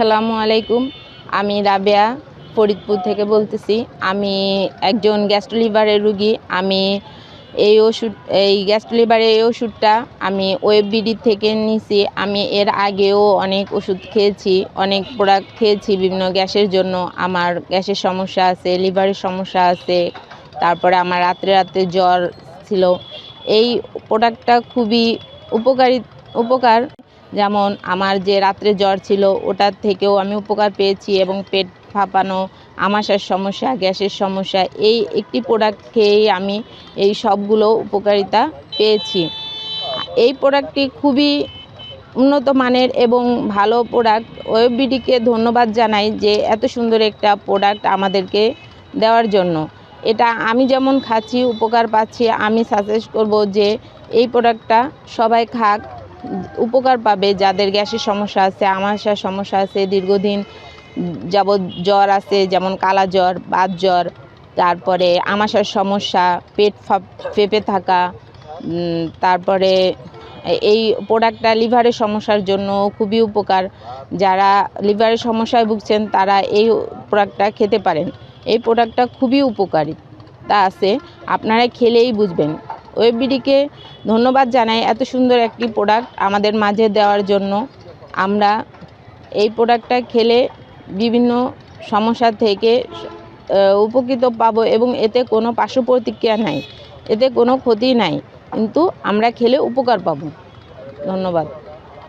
আসসালামু আলাইকুম। আমি রাবেয়া ফরিদপুর থেকে বলতেছি। আমি একজন গ্যাস্ট্রো লিভারের রুগী। আমি এই ওষুধ, এই গ্যাস্ট্রো লিভারের এই ওষুধটা আমি ওয়েববিডি থেকে নিছি। আমি এর আগেও অনেক ওষুধ খেয়েছি, অনেক প্রোডাক্ট খেয়েছি বিভিন্ন গ্যাসের জন্য। আমার গ্যাসের সমস্যা আছে, লিভারের সমস্যা আছে, তারপরে আমার রাত্রে রাত্রে জ্বর ছিল। এই প্রোডাক্টটা খুবই উপকারী, উপকার। যেমন আমার যে রাত্রে জ্বর ছিল, ওটার থেকেও আমি উপকার পেয়েছি এবং পেট ফাঁপানো আমাশার সমস্যা, গ্যাসের সমস্যা, এই একটি প্রোডাক্ট খেয়েই আমি এই সবগুলো উপকারিতা পেয়েছি। এই প্রোডাক্টটি খুবই উন্নত মানের এবং ভালো প্রোডাক্ট ওয়েববিডিকে ধন্যবাদ জানাই যে এত সুন্দর একটা প্রোডাক্ট আমাদেরকে দেওয়ার জন্য। এটা আমি যেমন খাচ্ছি, উপকার পাচ্ছি, আমি সাজেস্ট করব যে এই প্রোডাক্টটা সবাই খাক। উপকার পাবে যাদের গ্যাসের সমস্যা আছে আমাশার সমস্যা আছে, দীর্ঘদিন যাবৎ জ্বর আছে, যেমন কালা জ্বর, বাত জ্বর, তারপরে আমাশার সমস্যা, পেট ফেঁপে থাকা তারপরে এই প্রোডাক্টটা লিভারের সমস্যার জন্য খুবই উপকার। যারা লিভারের সমস্যায় ভুগছেন, তারা এই প্রোডাক্টটা খেতে পারেন। এই প্রোডাক্টটা খুবই উপকারী। তা আছে, আপনারা খেলেই বুঝবেন। ওয়েববিডিকে ধন্যবাদ জানাই এত সুন্দর একটি প্রোডাক্ট আমাদের মাঝে দেওয়ার জন্য। আমরা এই প্রোডাক্টটা খেলে বিভিন্ন সমস্যা থেকে উপকৃত পাব এবং এতে কোনো পার্শ্ব প্রতিক্রিয়া নাই, এতে কোনো ক্ষতি নাই, কিন্তু আমরা খেলে উপকার পাব। ধন্যবাদ।